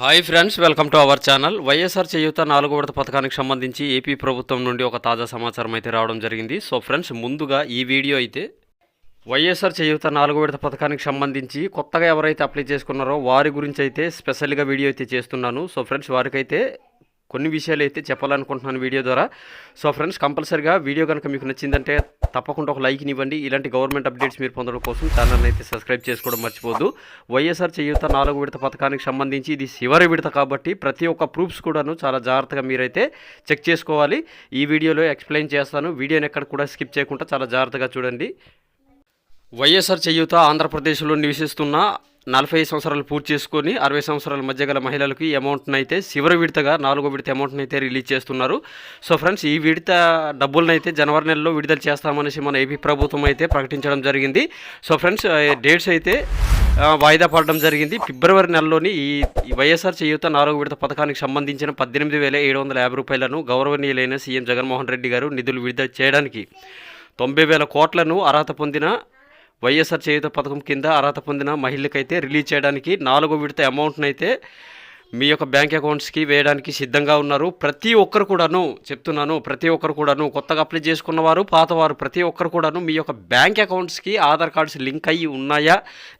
Hi friends welcome to our channel. YSR Cheyutha నాలుగో విడత పథకానికి సంబంధించి ఏపీ ప్రభుత్వం నుండి ఒక తాజా సమాచారం అయితే రావడం జరిగింది. సో ఫ్రెండ్స్ ముందుగా ఈ వీడియో అయితే వైఎస్ఆర్ చేయూత నాలుగో విడత పథకానికి సంబంధించి కొత్తగా ఎవరైతే అప్లై చేసుకున్నారో వారి గురించి అయితే స్పెషల్గా వీడియో అయితే చేస్తున్నాను. సో ఫ్రెండ్స్ వారికైతే కొన్ని విషయాలు అయితే చెప్పాలనుకుంటున్నాను వీడియో ద్వారా. సో ఫ్రెండ్స్ కంపల్సరిగా వీడియో కనుక మీకు నచ్చిందంటే తప్పకుండా ఒక లైక్ ఇవ్వండి. ఇలాంటి గవర్నమెంట్ అప్డేట్స్ మీరు పొందడం కోసం ఛానల్ అయితే సబ్స్క్రైబ్ చేసుకోవడం మర్చిపోదు వైఎస్ఆర్ చేయూత నాలుగు విడత పథకానికి సంబంధించి ఇది చివరి విడత కాబట్టి ప్రతి ఒక్క ప్రూఫ్స్ కూడాను చాలా జాగ్రత్తగా మీరైతే చెక్ చేసుకోవాలి. ఈ వీడియోలో ఎక్స్ప్లెయిన్ చేస్తాను. వీడియోని ఎక్కడ కూడా స్కిప్ చేయకుండా చాలా జాగ్రత్తగా చూడండి. వైఎస్ఆర్ చేయూత ఆంధ్రప్రదేశ్లో నివసిస్తున్న నలభై సంవత్సరాలు పూర్తి చేసుకొని అరవై సంవత్సరాల మధ్య గల మహిళలకు ఈ అమౌంట్ని అయితే చివరి విడతగా నాలుగో విడత అమౌంట్ని అయితే రిలీజ్ చేస్తున్నారు. సో ఫ్రెండ్స్ ఈ విడత డబ్బులను అయితే జనవరి నెలలో విడుదల చేస్తామనేసి మన ఏపీ ప్రభుత్వం అయితే ప్రకటించడం జరిగింది. సో ఫ్రెండ్స్ డేట్స్ అయితే వాయిదా పడడం జరిగింది. ఫిబ్రవరి నెలలోని ఈ ఈ వైఎస్ఆర్ చేయూత నాలుగో విడత పథకానికి సంబంధించిన పద్దెనిమిది వేల ఏడు వందల యాభై రూపాయలను గౌరవనీయులైన సీఎం జగన్మోహన్ రెడ్డి గారు నిధులు విడుదల చేయడానికి తొంభై వేల కోట్లను అర్హత పొందిన వైఎస్ఆర్ చేయుత పథకం కింద అర్హత పొందిన మహిళకైతే రిలీజ్ చేయడానికి నాలుగో విడత అమౌంట్ని అయితే మీ యొక్క బ్యాంక్ అకౌంట్స్కి వేయడానికి సిద్ధంగా ఉన్నారు. ప్రతి ఒక్కరు కూడాను చెప్తున్నాను ప్రతి ఒక్కరు కూడాను కొత్తగా అప్లై చేసుకున్నవారు పాతవారు ప్రతి ఒక్కరు కూడాను మీ యొక్క బ్యాంక్ అకౌంట్స్కి ఆధార్ కార్డ్స్ లింక్ అయ్యి ఉన్నాయా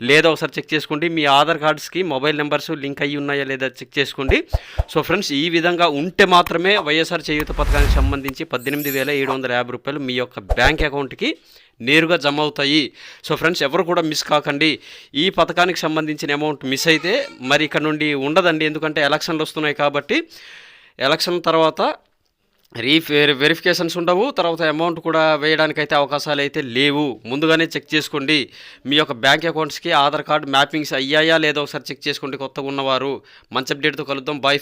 లేదా ఒకసారి చెక్ చేసుకోండి. మీ ఆధార్ కార్డ్స్కి మొబైల్ నెంబర్స్ లింక్ అయ్యి ఉన్నాయా లేదా చెక్ చేసుకోండి. సో ఫ్రెండ్స్ ఈ విధంగా ఉంటే మాత్రమే వైఎస్ఆర్ చేయూత పథకానికి సంబంధించి పద్దెనిమిది వేల ఏడు వందల యాభై రూపాయలు మీ యొక్క బ్యాంక్ అకౌంట్కి నేరుగా జమ అవుతాయి సో ఫ్రెండ్స్ ఎవరు కూడా మిస్ కాకండి. ఈ పథకానికి సంబంధించిన అమౌంట్ మిస్ అయితే మరి ఇక్కడ నుండి ఉండదండి. ఎందుకంటే ఎలక్షన్లు వస్తున్నాయి కాబట్టి ఎలక్షన్ తర్వాత రీ వెరిఫికేషన్స్ ఉండవు. తర్వాత అమౌంట్ కూడా వేయడానికి అయితే అవకాశాలు అయితే లేవు. ముందుగానే చెక్ చేసుకోండి. మీ యొక్క బ్యాంక్ అకౌంట్స్కి ఆధార్ కార్డ్ మ్యాపింగ్స్ అయ్యాయా లేదో ఒకసారి చెక్ చేసుకోండి కొత్తగా ఉన్నవారు. మంచి అప్డేట్తో కలుద్దాం. బాయ్